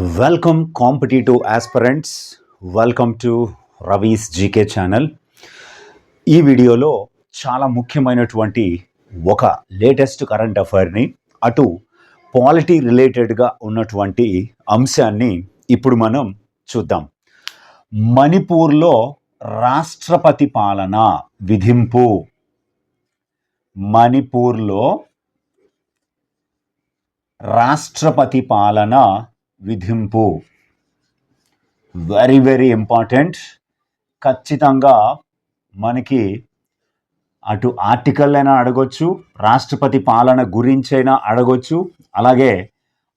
Welcome competitive aspirants welcome to Ravi's GK channel ఈ వీడియోలో చాలా ముఖ్యమైనటువంటి ఒక లేటెస్ట్ కరెంట్ అఫైర్ని అటు పాలిటీ రిలేటెడ్గా ఉన్నటువంటి అంశాన్ని ఇప్పుడు మనం చూద్దాం. మణిపూర్లో రాష్ట్రపతి పాలన విధింపు. మణిపూర్లో రాష్ట్రపతి పాలన విధింపు. వెరీ వెరీ ఇంపార్టెంట్ ఖచ్చితంగా మనకి అటు ఆర్టికల్ అయినా అడగొచ్చు రాష్ట్రపతి పాలన గురించైనా అడగొచ్చు. అలాగే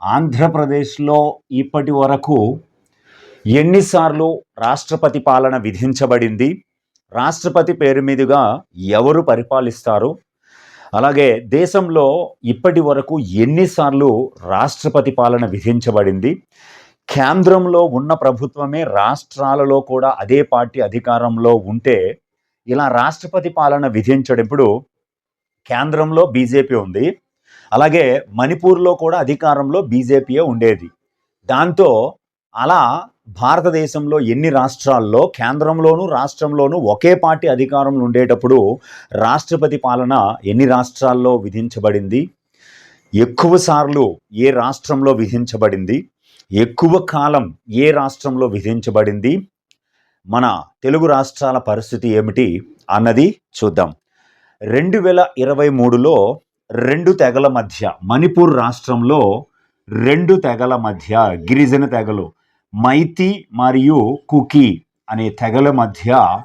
ఆంధ్రప్రదేశ్లో ఇప్పటి వరకు ఎన్నిసార్లు రాష్ట్రపతి పాలన విధించబడింది? రాష్ట్రపతి పేరు మీదుగా ఎవరు పరిపాలిస్తారు? అలాగే దేశంలో ఇప్పటి వరకు ఎన్నిసార్లు రాష్ట్రపతి పాలన విధించబడింది. కేంద్రంలో ఉన్న ప్రభుత్వమే రాష్ట్రాలలో కూడా అదే పార్టీ అధికారంలో ఉంటే ఇలా రాష్ట్రపతి పాలన విధించడప్పుడు కేంద్రంలో బీజేపీ ఉంది. అలాగే మణిపూర్లో కూడా అధికారంలో బీజేపీయే ఉండేది. దాంతో అలా భారతదేశంలో ఎన్ని రాష్ట్రాల్లో కేంద్రంలోనూ రాష్ట్రంలోనూ ఒకే పార్టీ అధికారంలో ఉండేటప్పుడు రాష్ట్రపతి పాలన ఎన్ని రాష్ట్రాల్లో విధించబడింది? ఎక్కువ సార్లు ఏ రాష్ట్రంలో విధించబడింది? ఎక్కువ కాలం ఏ రాష్ట్రంలో విధించబడింది? మన తెలుగు రాష్ట్రాల పరిస్థితి ఏమిటి అన్నది చూద్దాం. రెండు వేల ఇరవై మూడులో రెండు తెగల మధ్య మణిపూర్ రాష్ట్రంలో రెండు తెగల మధ్య గిరిజన తెగలు మైతి మరియు కుకి అనే తెగల మధ్య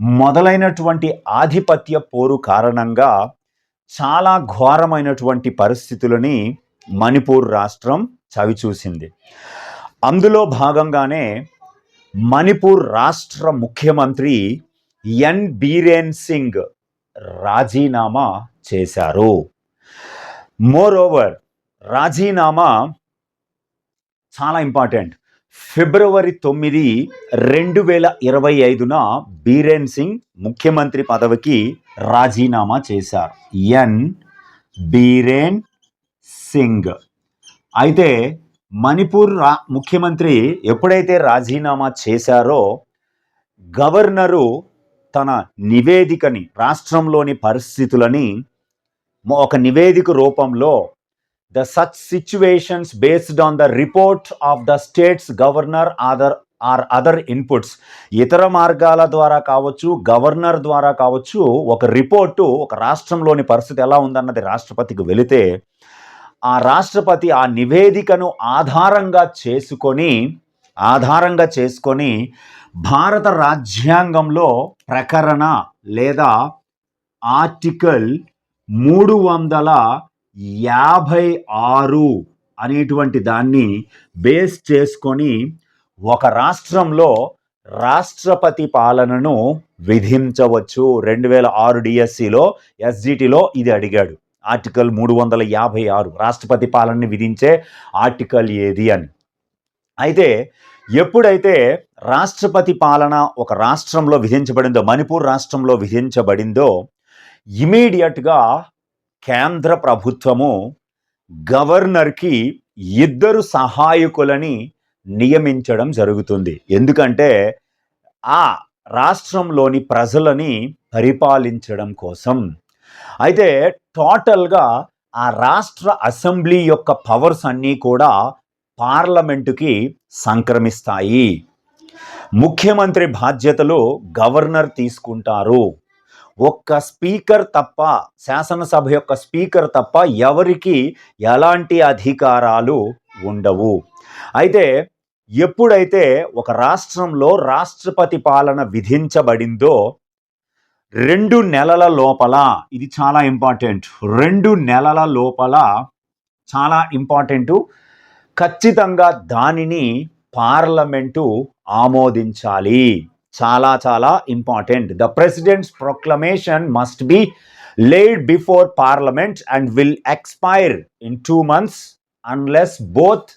మొదలైనటువంటి ఆధిపత్య పోరు కారణంగా చాలా ఘోరమైనటువంటి పరిస్థితులని మణిపూర్ రాష్ట్రం చవిచూసింది. అందులో భాగంగానే మణిపూర్ రాష్ట్ర ముఖ్యమంత్రి ఎన్. బీరేన్ సింగ్ రాజీనామా చేశారు. మోర్ ఓవర్ రాజీనామా చాలా ఇంపార్టెంట్ ఫిబ్రవరి తొమ్మిది రెండు వేల ఇరవై ఐదున బీరేన్ సింగ్ ముఖ్యమంత్రి పదవికి రాజీనామా చేశారు. ఎన్. బీరేన్ సింగ్. అయితే మణిపూర్ రా ముఖ్యమంత్రి ఎప్పుడైతే రాజీనామా చేశారో గవర్నరు తన నివేదికని రాష్ట్రంలోని పరిస్థితులని ఒక నివేదిక రూపంలో the such situations based on the report of the states governor other or other inputs ఇతర మార్గాల ద్వారా కావచ్చు గవర్నర్ ద్వారా కావచ్చు ఒక రిపోర్టు ఒక రాష్ట్రంలోని పరిస్థితి ఎలా ఉందన్నది రాష్ట్రపతికి వెళితే ఆ రాష్ట్రపతి ఆ నివేదికను ఆధారంగా చేసుకొని ఆధారంగా చేసుకొని భారత రాజ్యాంగంలో ప్రకరణ లేదా ఆర్టికల్ మూడు వందల యాభై ఆరు అనేటువంటి దాన్ని బేస్ చేసుకొని ఒక రాష్ట్రంలో రాష్ట్రపతి పాలనను విధించవచ్చు. రెండు వేల ఆరు డిఎస్సిలో ఎస్జిటిలో ఇది అడిగాడు. ఆర్టికల్ మూడు వందల యాభై ఆరు రాష్ట్రపతి పాలనని విధించే ఆర్టికల్ ఏది అని. అయితే ఎప్పుడైతే రాష్ట్రపతి పాలన ఒక రాష్ట్రంలో విధించబడిందో మణిపూర్ రాష్ట్రంలో విధించబడిందో ఇమీడియట్గా కేంద్ర ప్రభుత్వము గవర్నర్కి ఇద్దరు సహాయకులని నియమించడం జరుగుతుంది. ఎందుకంటే ఆ రాష్ట్రంలోని ప్రజలని పరిపాలించడం కోసం. అయితే టోటల్గా ఆ రాష్ట్ర అసెంబ్లీ యొక్క పవర్స్ అన్నీ కూడా పార్లమెంటుకి సంక్రమిస్తాయి. ముఖ్యమంత్రి బాధ్యతలు గవర్నర్ తీసుకుంటారు. ఒక్క స్పీకర్ తప్ప శాసనసభ యొక్క స్పీకర్ తప్ప ఎవరికి ఎలాంటి అధికారాలు ఉండవు. అయితే ఎప్పుడైతే ఒక రాష్ట్రంలో రాష్ట్రపతి పాలన విధించబడిందో రెండు నెలల లోపల ఇది చాలా ఇంపార్టెంట్ రెండు నెలల లోపల చాలా ఇంపార్టెంట్ ఖచ్చితంగా దానిని పార్లమెంటు ఆమోదించాలి. చాలా చాలా important the president's proclamation must be laid before parliament and will expire in two months unless both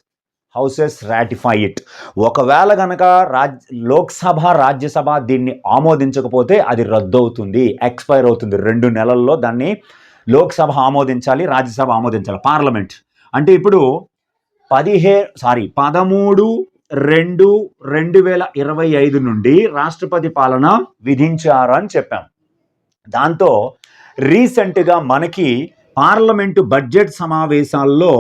houses ratify it ఒకవేళ కనుక రాజ్ లోక్సభ రాజ్యసభ దీన్ని ఆమోదించకపోతే అది రద్దు అవుతుంది ఎక్స్పైర్ అవుతుంది. రెండు నెలల్లో దాన్ని లోక్సభ ఆమోదించాలి రాజ్యసభ ఆమోదించాలి పార్లమెంట్ అంటే ఇప్పుడు పదిహే సారీ పదమూడు రెండు రెండు వేల ఇరవై ఐదు నుండి రాష్ట్రపతి పాలన విధించారు అని చెప్పాం. దాంతో రీసెంట్గా మనకి పార్లమెంటు బడ్జెట్ సమావేశాల్లో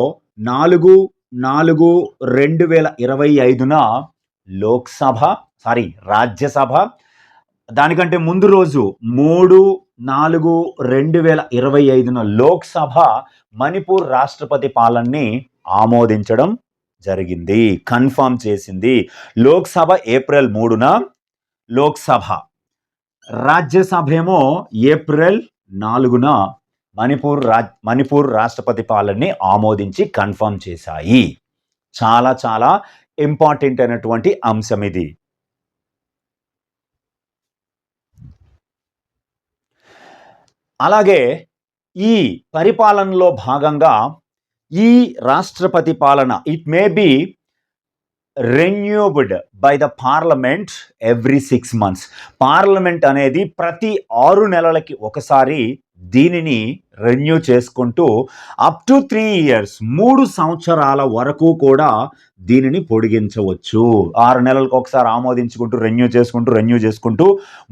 నాలుగు నాలుగు రెండు వేల ఇరవై ఐదున లోక్సభ సారీ రాజ్యసభ దానికంటే ముందు రోజు మూడు నాలుగు రెండు వేల ఇరవై ఐదున లోక్సభ మణిపూర్ రాష్ట్రపతి పాలనని ఆమోదించడం జరిగింది కన్ఫర్మ్ చేసింది. లోక్సభ ఏప్రిల్ మూడున లోక్సభ. రాజ్యసభ ఏమో ఏప్రిల్ నాలుగున మణిపూర్ రాజ్ మణిపూర్ రాష్ట్రపతి పాలనని ఆమోదించి కన్ఫర్మ్ చేశాయి. చాలా చాలా ఇంపార్టెంట్ అయినటువంటి అంశం ఇది. అలాగే ఈ పరిపాలనలో భాగంగా ఈ రాష్ట్రపతి పాలన it may be renewed by the parliament every six months parliament అనేది ప్రతి ఆరు నెలలకి ఒకసారి దీనిని రెన్యూ చేసుకుంటూ అప్ టు త్రీ ఇయర్స్ మూడు సంవత్సరాల వరకు కూడా దీనిని పొడిగించవచ్చు. ఆరు నెలలకు ఒకసారి ఆమోదించుకుంటూ రెన్యూ చేసుకుంటూ రెన్యూ చేసుకుంటూ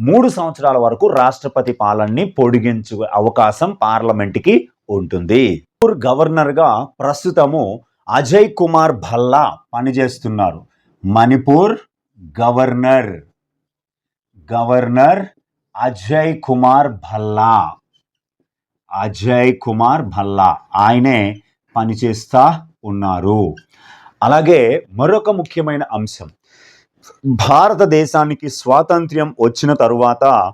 మూడు సంవత్సరాల వరకు రాష్ట్రపతి పాలనని పొడిగించు అవకాశం పార్లమెంట్కి ఉంటుంది. గవర్నర్గా ప్రస్తుతము అజయ్ కుమార్ భల్లా పనిచేస్తున్నారు. మణిపూర్ గవర్నర్. గవర్నర్ అజయ్ కుమార్ భల్లా. అజయ్ కుమార్ భల్లా ఆయనే పనిచేస్తా ఉన్నారు. అలాగే మరొక ముఖ్యమైన అంశం. భారతదేశానికి స్వాతంత్ర్యం వచ్చిన తరువాత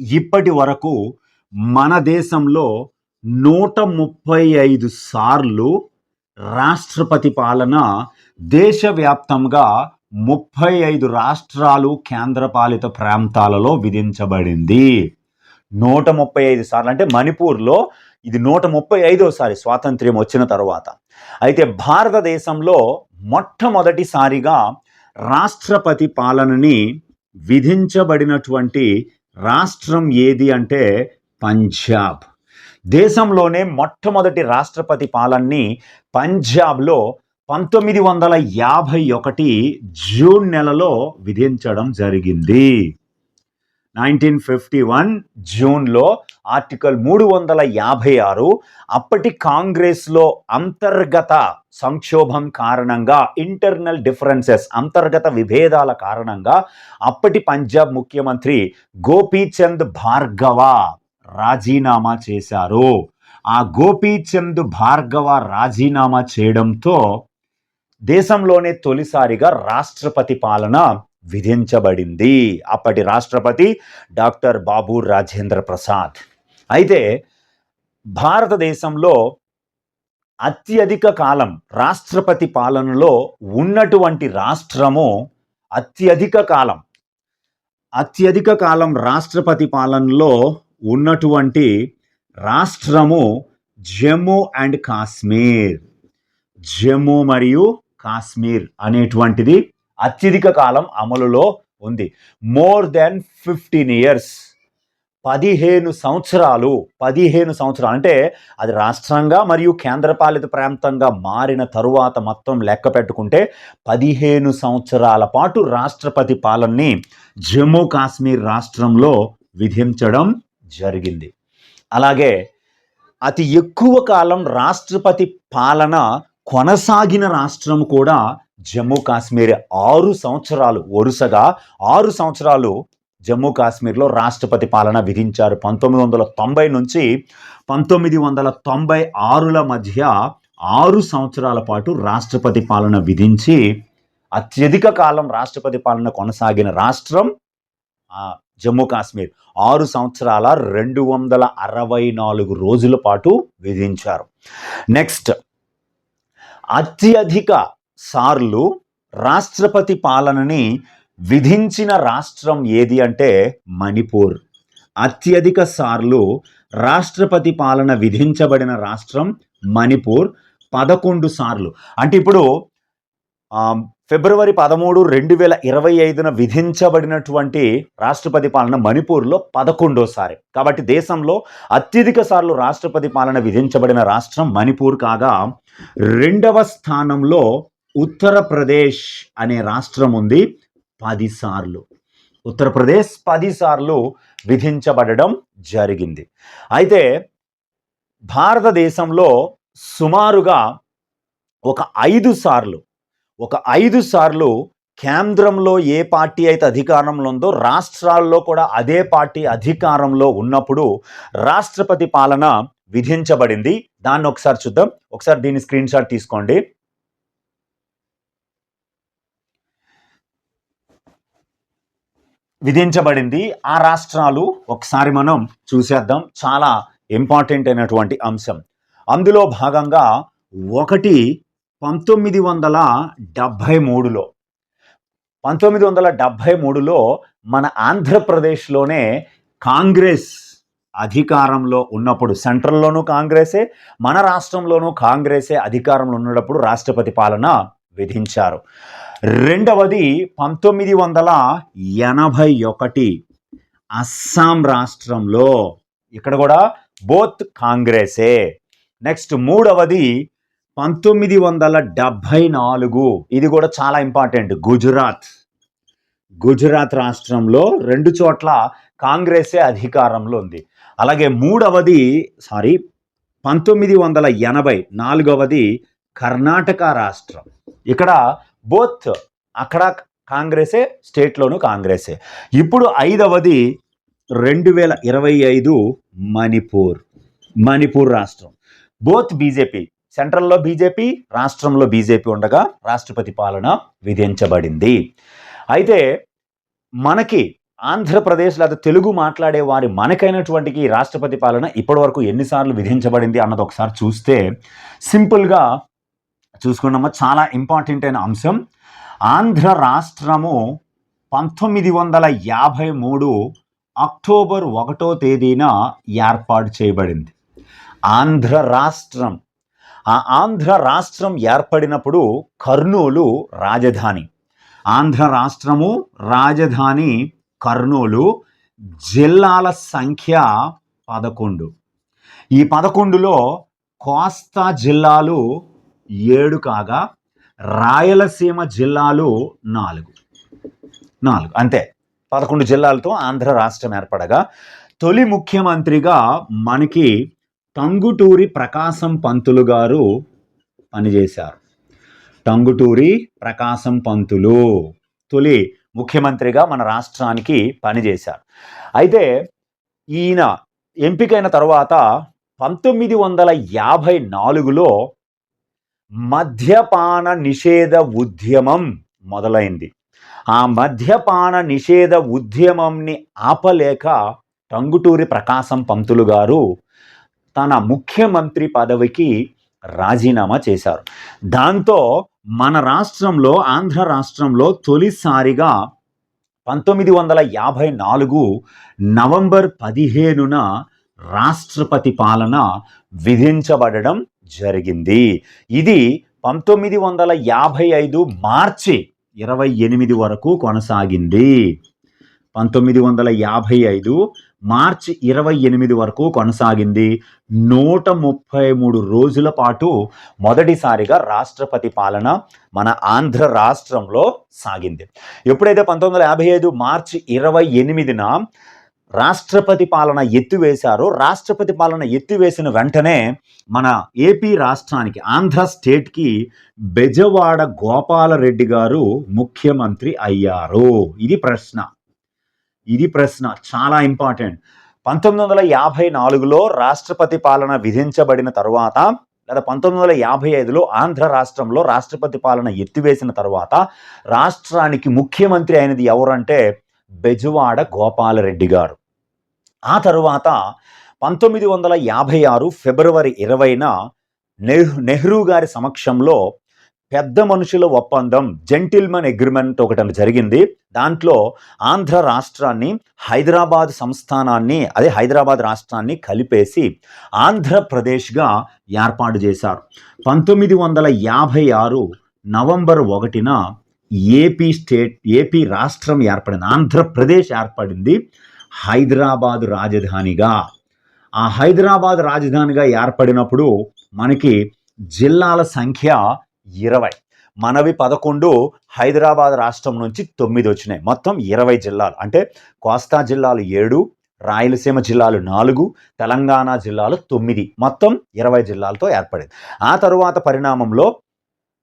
ఇప్పటి వరకు మన దేశంలో నూట ముప్పై ఐదు సార్లు రాష్ట్రపతి పాలన దేశవ్యాప్తంగా ముప్పై ఐదు రాష్ట్రాలు కేంద్రపాలిత ప్రాంతాలలో విధించబడింది. నూట ముప్పై ఐదు సార్లు అంటే మణిపూర్లో ఇది నూట ముప్పై ఐదోసారి స్వాతంత్ర్యం వచ్చిన తర్వాత. అయితే భారతదేశంలో మొట్టమొదటిసారిగా రాష్ట్రపతి పాలనని విధించబడినటువంటి రాష్ట్రం ఏది అంటే పంజాబ్. దేశంలోనే మొట్టమొదటి రాష్ట్రపతి పాలనని పంజాబ్లో పంతొమ్మిది వందల యాభై ఒకటి జూన్ నెలలో విధించడం జరిగింది. నైన్టీన్ ఫిఫ్టీ వన్ జూన్లో ఆర్టికల్ మూడు వందల యాభై ఆరు అప్పటి కాంగ్రెస్లో అంతర్గత సంక్షోభం కారణంగా ఇంటర్నల్ డిఫరెన్సెస్ అంతర్గత విభేదాల కారణంగా అప్పటి పంజాబ్ ముఖ్యమంత్రి గోపీచంద్ భార్గవ రాజీనామా చేశారు. ఆ గోపీచంద్ భార్గవ రాజీనామా చేయడంతో దేశంలోనే తొలిసారిగా రాష్ట్రపతి పాలన విధించబడింది. అప్పటి రాష్ట్రపతి డాక్టర్ బాబు రాజేంద్ర ప్రసాద్. అయితే భారతదేశంలో అత్యధిక కాలం రాష్ట్రపతి పాలనలో ఉన్నటువంటి రాష్ట్రము అత్యధిక కాలం అత్యధిక కాలం రాష్ట్రపతి పాలనలో ఉన్నటువంటి రాష్ట్రము జమ్మూ అండ్ కాశ్మీర్. జమ్మూ మరియు కాశ్మీర్ అనేటువంటిది అత్యధిక కాలం అమలులో ఉంది. More than fifteen years. పదిహేను సంవత్సరాలు పదిహేను సంవత్సరాలు అంటే అది రాష్ట్రంగా మరియు కేంద్రపాలిత ప్రాంతంగా మారిన తరువాత మొత్తం లెక్క పెట్టుకుంటే పదిహేను సంవత్సరాల పాటు రాష్ట్రపతి పాలనని జమ్మూ కాశ్మీర్ రాష్ట్రంలో విధించడం జరిగింది. అలాగే అతి ఎక్కువ కాలం రాష్ట్రపతి పాలన కొనసాగిన రాష్ట్రం కూడా జమ్మూ కాశ్మీర్. ఆరు సంవత్సరాలు వరుసగా ఆరు సంవత్సరాలు జమ్మూ కాశ్మీర్లో రాష్ట్రపతి పాలన విధించారు. పంతొమ్మిది వందల తొంభై నుంచి పంతొమ్మిది వందల తొంభై ఆరుల మధ్య ఆరు సంవత్సరాల పాటు రాష్ట్రపతి పాలన విధించి అత్యధిక కాలం రాష్ట్రపతి పాలన కొనసాగిన రాష్ట్రం జమ్మూ కాశ్మీర్ ఆరు సంవత్సరాల రెండు వందల అరవై నాలుగు రోజుల పాటు విధించారు. నెక్స్ట్ అత్యధిక సార్లు రాష్ట్రపతి పాలనని విధించిన రాష్ట్రం ఏది అంటే మణిపూర్. అత్యధిక సార్లు రాష్ట్రపతి పాలన విధించబడిన రాష్ట్రం మణిపూర్ పదకొండు సార్లు. అంటే ఇప్పుడు ఫిబ్రవరి పదమూడు రెండు వేల ఇరవై ఐదున విధించబడినటువంటి రాష్ట్రపతి పాలన మణిపూర్లో పదకొండోసారి కాబట్టి దేశంలో అత్యధిక సార్లు రాష్ట్రపతి పాలన విధించబడిన రాష్ట్రం మణిపూర్ కాగా రెండవ స్థానంలో ఉత్తరప్రదేశ్ అనే రాష్ట్రం ఉంది పదిసార్లు ఉత్తరప్రదేశ్ పది సార్లు విధించబడడం జరిగింది. అయితే భారతదేశంలో సుమారుగా ఒక ఐదు సార్లు ఒక ఐదు సార్లు కేంద్రంలో ఏ పార్టీ అయితే అధికారంలో ఉందో రాష్ట్రాల్లో కూడా అదే పార్టీ అధికారంలో ఉన్నప్పుడు రాష్ట్రపతి పాలన విధించబడింది. దాన్ని ఒకసారి చూద్దాం. ఒకసారి దీని స్క్రీన్ షాట్ తీసుకోండి. విధించబడింది. ఆ రాష్ట్రాలు ఒకసారి మనం చూసేద్దాం. చాలా ఇంపార్టెంట్ అయినటువంటి అంశం. అందులో భాగంగా ఒకటి పంతొమ్మిది వందల డెబ్భై మూడులో. పంతొమ్మిది వందల డెబ్భై మూడులో మన ఆంధ్రప్రదేశ్లోనే కాంగ్రెస్ అధికారంలో ఉన్నప్పుడు సెంట్రల్లోనూ కాంగ్రెసే మన రాష్ట్రంలోనూ కాంగ్రెసే అధికారంలో ఉన్నప్పుడు రాష్ట్రపతి పాలన విధించారు. రెండవది పంతొమ్మిది వందల ఎనభై ఒకటి అస్సాం రాష్ట్రంలో. ఇక్కడ కూడా బోత్ కాంగ్రెసే. నెక్స్ట్ మూడవది పంతొమ్మిది వందల డెబ్భై నాలుగు. ఇది కూడా చాలా ఇంపార్టెంట్. గుజరాత్. గుజరాత్ రాష్ట్రంలో రెండు చోట్ల కాంగ్రెసే అధికారంలో ఉంది. అలాగే మూడవది సారీ పంతొమ్మిది వందల ఎనభై నాలుగవది కర్ణాటక రాష్ట్రం. ఇక్కడ బోత్ అక్కడ కాంగ్రెసే స్టేట్లోను కాంగ్రెసే. ఇప్పుడు ఐదవది రెండు వేల ఇరవై ఐదు మణిపూర్. మణిపూర్ రాష్ట్రం. Both BJP. సెంట్రల్లో బీజేపీ రాష్ట్రంలో బీజేపీ ఉండగా రాష్ట్రపతి పాలన విధించబడింది. అయితే మనకి ఆంధ్రప్రదేశ్ లేదా తెలుగు మాట్లాడే వారి మనకైనటువంటి ఈ రాష్ట్రపతి పాలన ఇప్పటివరకు ఎన్నిసార్లు విధించబడింది అన్నది ఒకసారి చూస్తే సింపుల్గా చూసుకున్నామా చాలా ఇంపార్టెంట్ అయిన అంశం. ఆంధ్ర రాష్ట్రము పంతొమ్మిది వందల యాభై మూడు అక్టోబర్ ఒకటో తేదీన ఏర్పాటు చేయబడింది. ఆంధ్ర రాష్ట్రం ఆ ఆంధ్ర రాష్ట్రం ఏర్పడినప్పుడు కర్నూలు రాజధాని. ఆంధ్ర రాష్ట్రము రాజధాని కర్నూలు జిల్లాల సంఖ్య పదకొండు. ఈ పదకొండులో కోస్తా జిల్లాలు ఏడు కాగా రాయలసీమ జిల్లాలు నాలుగు. నాలుగు అంతే. పదకొండు జిల్లాలతో ఆంధ్ర రాష్ట్రం ఏర్పడగా తొలి ముఖ్యమంత్రిగా మనకి టంగుటూరి ప్రకాశం పంతులు గారు పనిచేశారు. టంగుటూరి ప్రకాశం పంతులు తొలి ముఖ్యమంత్రిగా మన రాష్ట్రానికి పనిచేశారు. అయితే ఈయన ఎంపికైన తర్వాత పంతొమ్మిది వందల యాభై నాలుగులో మద్యపాన నిషేధ ఉద్యమం మొదలైంది. ఆ మద్యపాన నిషేధ ఉద్యమంని ఆపలేక టంగుటూరి ప్రకాశం పంతులు గారు తన ముఖ్యమంత్రి పదవికి రాజీనామా చేశారు. దాంతో మన రాష్ట్రంలో ఆంధ్ర రాష్ట్రంలో తొలిసారిగా పంతొమ్మిది వందల యాభై నాలుగు నవంబర్ పదిహేనున రాష్ట్రపతి పాలన విధించబడడం జరిగింది. ఇది పంతొమ్మిది వందల యాభై ఐదు మార్చి ఇరవై ఎనిమిది వరకు కొనసాగింది. పంతొమ్మిది వందల యాభై ఐదు మార్చి ఇరవై ఎనిమిది వరకు కొనసాగింది. నూట ముప్పై మూడు రోజుల పాటు మొదటిసారిగా రాష్ట్రపతి పాలన మన ఆంధ్ర రాష్ట్రంలో సాగింది. ఎప్పుడైతే పంతొమ్మిది వందల యాభై ఐదు మార్చి ఇరవై ఎనిమిదిన రాష్ట్రపతి పాలన ఎత్తివేశారో రాష్ట్రపతి పాలన ఎత్తివేసిన వెంటనే మన ఏపీ రాష్ట్రానికి ఆంధ్ర స్టేట్కి బెజవాడ గోపాలరెడ్డి గారు ముఖ్యమంత్రి అయ్యారు. ఇది ప్రశ్న. ఇది ప్రశ్న చాలా ఇంపార్టెంట్. పంతొమ్మిది వందల యాభై నాలుగులో రాష్ట్రపతి పాలన విధించబడిన తరువాత లేదా పంతొమ్మిది వందల యాభై ఐదులో ఆంధ్ర రాష్ట్రంలో రాష్ట్రపతి పాలన ఎత్తివేసిన తర్వాత రాష్ట్రానికి ముఖ్యమంత్రి అయినది ఎవరంటే బెజవాడ గోపాలరెడ్డి గారు. ఆ తరువాత పంతొమ్మిది వందల యాభై ఆరు ఫిబ్రవరి ఇరవైన నెహ్ నెహ్రూ గారి సమక్షంలో పెద్ద మనుషుల ఒప్పందం జెంటిల్మెన్ అగ్రిమెంట్ ఒకటి జరిగింది. దాంట్లో ఆంధ్ర రాష్ట్రాన్ని హైదరాబాద్ సంస్థానాన్ని అదే హైదరాబాద్ రాష్ట్రాన్ని కలిపేసి ఆంధ్రప్రదేశ్గా ఏర్పాటు చేశారు. పంతొమ్మిది వందల యాభై ఆరు నవంబర్ ఒకటిన ఏపీ స్టేట్ ఏపీ రాష్ట్రం ఏర్పడింది. ఆంధ్రప్రదేశ్ ఏర్పడింది హైదరాబాద్ రాజధానిగా. ఆ హైదరాబాద్ రాజధానిగా ఏర్పడినప్పుడు మనకి జిల్లాల సంఖ్య ఇరవై. మనవి పదకొండు హైదరాబాద్ రాష్ట్రం నుంచి తొమ్మిది వచ్చినాయి. మొత్తం ఇరవై జిల్లాలు. అంటే కోస్తా జిల్లాలు ఏడు రాయలసీమ జిల్లాలు నాలుగు తెలంగాణ జిల్లాలు తొమ్మిది. మొత్తం ఇరవై జిల్లాలతో ఏర్పడింది. ఆ తరువాత పరిణామంలో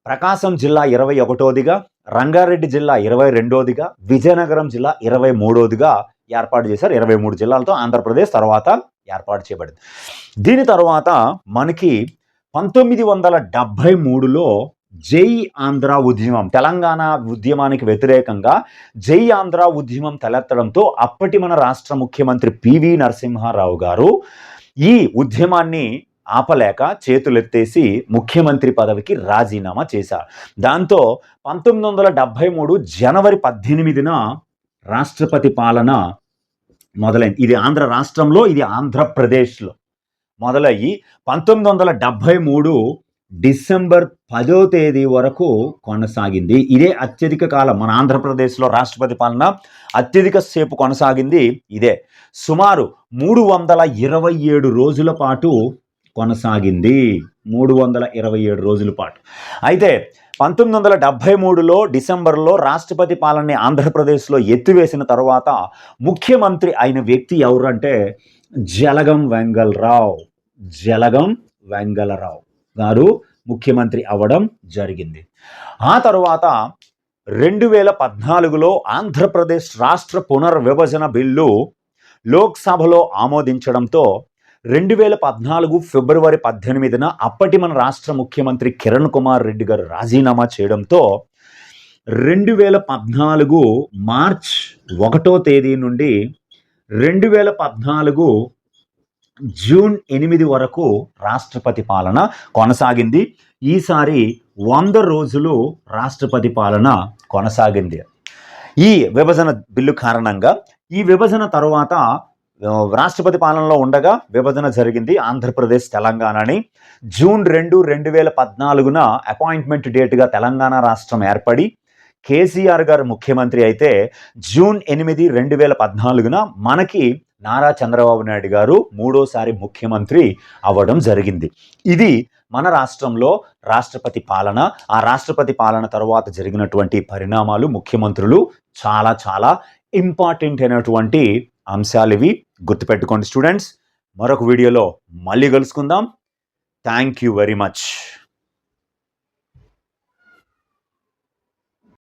ప్రకాశం జిల్లా ఇరవై ఒకటోదిగా రంగారెడ్డి జిల్లా ఇరవై రెండోదిగా విజయనగరం జిల్లా ఇరవై మూడోదిగా ఏర్పాటు చేశారు. ఇరవై మూడు జిల్లాలతో ఆంధ్రప్రదేశ్ తర్వాత ఏర్పాటు చేయబడింది. దీని తర్వాత మనకి పంతొమ్మిది వందల డెబ్భై మూడులో జై ఆంధ్ర ఉద్యమం తెలంగాణ ఉద్యమానికి వ్యతిరేకంగా జై ఆంధ్ర ఉద్యమం తలెత్తడంతో అప్పటి మన రాష్ట్ర ముఖ్యమంత్రి పివి నరసింహారావు గారు ఈ ఉద్యమాన్ని ఆపలేక చేతులెత్తేసి ముఖ్యమంత్రి పదవికి రాజీనామా చేశారు. దాంతో పంతొమ్మిది వందల డెబ్భై మూడు జనవరి పద్దెనిమిదిన రాష్ట్రపతి పాలన మొదలైంది. ఇది ఆంధ్ర రాష్ట్రంలో ఇది ఆంధ్రప్రదేశ్లో. మొదలయ్యి పంతొమ్మిది వందల డెబ్భై మూడు డిసెంబర్ పదో తేదీ వరకు కొనసాగింది. ఇదే అత్యధిక కాలం మన ఆంధ్రప్రదేశ్లో రాష్ట్రపతి పాలన అత్యధిక సేపు కొనసాగింది ఇదే. సుమారు మూడు వందల ఇరవై ఏడు రోజుల పాటు కొనసాగింది. మూడు వందల ఇరవై ఏడు రోజుల పాటు. అయితే పంతొమ్మిది వందల డెబ్భై మూడులో డిసెంబర్లో రాష్ట్రపతి పాలనని ఆంధ్రప్రదేశ్లో ఎత్తివేసిన తర్వాత ముఖ్యమంత్రి అయిన వ్యక్తి ఎవరంటే జలగం వెంగళరావు. జలగం వెంగళరావు గారు ముఖ్యమంత్రి అవ్వడం జరిగింది. ఆ తరువాత రెండు వేల పద్నాలుగులో ఆంధ్రప్రదేశ్ రాష్ట్ర పునర్విభజన బిల్లు లోక్సభలో ఆమోదించడంతో రెండు వేల పద్నాలుగు ఫిబ్రవరి పద్దెనిమిదిన అప్పటి మన రాష్ట్ర ముఖ్యమంత్రి కిరణ్ కుమార్ రెడ్డి గారు రాజీనామా చేయడంతో రెండు వేల పద్నాలుగు మార్చ్ ఒకటో తేదీ నుండి రెండు వేల పద్నాలుగు జూన్ ఎనిమిది వరకు రాష్ట్రపతి పాలన కొనసాగింది. ఈసారి వంద రోజులు రాష్ట్రపతి పాలన కొనసాగింది. ఈ విభజన బిల్లు కారణంగా ఈ విభజన తర్వాత రాష్ట్రపతి పాలనలో ఉండగా విభజన జరిగింది ఆంధ్రప్రదేశ్ తెలంగాణని. జూన్ రెండు రెండు వేల పద్నాలుగున అపాయింట్మెంట్ డేట్గా తెలంగాణ రాష్ట్రం ఏర్పడి కేసీఆర్ గారు ముఖ్యమంత్రి అయితే జూన్ ఎనిమిది రెండు వేల పద్నాలుగున మనకి నారా చంద్రబాబు నాయుడు గారు మూడోసారి ముఖ్యమంత్రి అవ్వడం జరిగింది. ఇది మన రాష్ట్రంలో రాష్ట్రపతి పాలన ఆ రాష్ట్రపతి పాలన తర్వాత జరిగినటువంటి పరిణామాలు ముఖ్యమంత్రులు చాలా చాలా ఇంపార్టెంట్ అయినటువంటి అంశాలు ఇవి. గుర్తుపెట్టుకోండి స్టూడెంట్స్. మరొక వీడియోలో మళ్ళీ కలుసుకుందాం. Thank you very much.